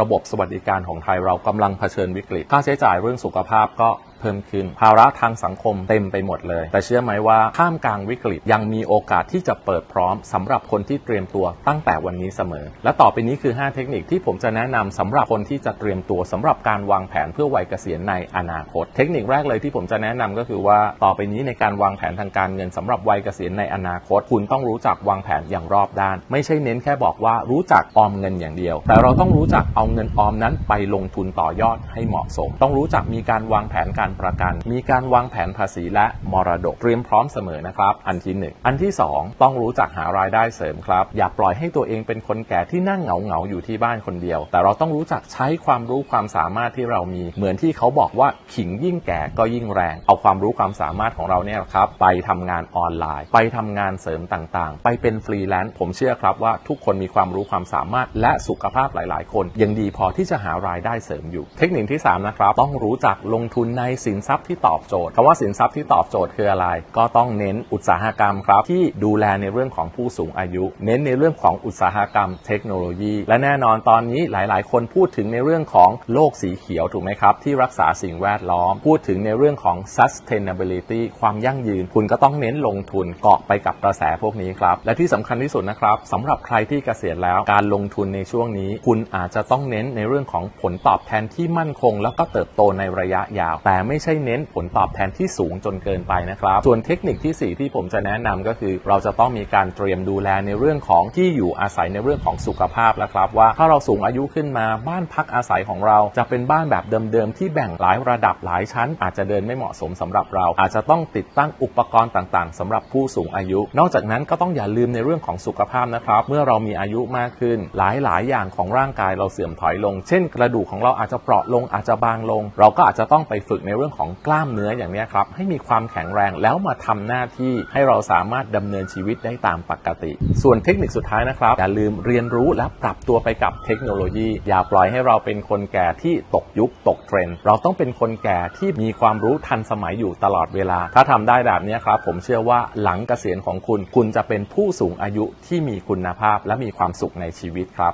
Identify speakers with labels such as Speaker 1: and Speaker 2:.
Speaker 1: ระบบสวัสดิการของไทยเรากำลังเผชิญวิกฤต ค่าใช้จ่ายเรื่องสุขภาพก็ เพิ่มขึ้น ภาระทางสังคมเต็มไปหมดเลย แต่เชื่อไหมว่าท่ามกลางวิกฤตยังมีโอกาสที่จะเปิดพร้อมสำหรับคนที่เตรียมตัวตั้งแต่วันนี้เสมอ และต่อไปนี้คือ 5 เทคนิคที่ผมจะแนะนำสำหรับคนที่จะเตรียมตัวสำหรับการวางแผนเพื่อวัยเกษียณในอนาคต เทคนิคแรกเลยที่ผมจะแนะนำก็คือว่าต่อไปนี้ในการวางแผนทางการเงินสำหรับวัยเกษียณในอนาคต คุณต้องรู้จักวางแผนอย่างรอบด้าน ไม่ใช่เน้นแค่บอกว่ารู้จักออมเงินอย่างเดียว แต่เราต้องรู้จักเอาเงินออมนั้นไปลงทุนต่อยอดให้เหมาะสม ต้องรู้จักมีการวางแผนการประกัน มีการวางแผนภาษีและมรดกเตรียมพร้อมเสมอนะครับ อันที่หนึ่งอันที่สองต้องรู้จักหารายได้เสริมครับ อย่าปล่อยให้ตัวเองเป็นคนแก่ที่นั่งเหงาเหงาอยู่ที่บ้านคนเดียว แต่เราต้องรู้จักใช้ความรู้ความสามารถที่เรามี เหมือนที่เขาบอกว่าขิงยิ่งแก่ก็ยิ่งแรง เอาความรู้ความสามารถของเราเนี่ยครับไปทำงานออนไลน์ ไปทำงานเสริมต่างๆ ไปเป็นฟรีแลนซ์ผมเชื่อครับว่าทุกคนมีความรู้ความสามารถ และสุขภาพหลาย ๆ คน ยังดีพอที่จะหารายได้เสริมอยู่ เทคนิคที่สามนะครับ ต้องรู้จักลงทุนในสินทรัพย์ที่ตอบโจทย์คำว่าสินทรัพย์ที่ตอบโจทย์คืออะไร ก็ต้องเน้นอุตสาหกรรมครับ ที่ดูแลในเรื่องของผู้สูงอายุ เน้นในเรื่องของอุตสาหกรรมเทคโนโลยี และแน่นอนตอนนี้หลาย ๆ คนพูดถึงในเรื่องของโลกสีเขียวถูกไหมครับ ที่รักษาสิ่งแวดล้อม พูดถึงในเรื่องของ sustainability ความยั่งยืน คุณก็ต้องเน้นลงทุนเกาะไปกับกระแสพวกนี้ครับ และที่สำคัญที่สุดนะครับสำหรับใครที่เกษียณแล้วการลงทุนในช่วงนี้ คุณอาจจะต้องเน้นในเรื่องของผลตอบแทนที่มั่นคง แล้วก็เติบโตในระยะยาวแต่ไม่ใช่เน้นผลตอบแทนที่สูงจนเกินไปนะครับ ส่วนเทคนิคที่ 4 ที่ผมจะแนะนำก็คือ เราจะต้องมีการเตรียมดูแลในเรื่องของที่อยู่อาศัยในเรื่องของสุขภาพแล้วครับ ว่าถ้าเราสูงอายุขึ้นมาบ้านพักอาศัยของเราจะเป็นบ้านแบบเดิมๆที่แบ่งหลายระดับหลายชั้น อาจจะเดินไม่เหมาะสมสำหรับเรา อาจจะต้องติดตั้งอุปกรณ์ต่างๆสำหรับผู้สูงอายุ นอกจากนั้นก็ต้องอย่าลืมในเรื่องของสุขภาพนะครับ เมื่อเรามีอายุมากขึ้น หลายๆ อย่างของร่างกายเราเสื่อมถอยลง เช่น กระดูกของเราอาจจะเปราะลงอาจจะบางลง เราก็อาจจะต้องไปฝึกในเรื่องของกล้ามเนื้ออย่างนี้ครับให้มีความแข็งแรงแล้วมาทำหน้าที่ให้เราสามารถดำเนินชีวิตได้ตามปกติ ส่วนเทคนิคสุดท้ายนะครับ อย่าลืมเรียนรู้และปรับตัวไปกับเทคโนโลยี อย่าปล่อยให้เราเป็นคนแก่ที่ตกยุคตกเทรนด์เราต้องเป็นคนแก่ที่มีความรู้ทันสมัยอยู่ตลอดเวลา ถ้าทำได้แบบนี้ครับ ผมเชื่อว่าหลังเกษียณของคุณ คุณจะเป็นผู้สูงอายุที่มีคุณภาพและมีความสุขในชีวิตครับ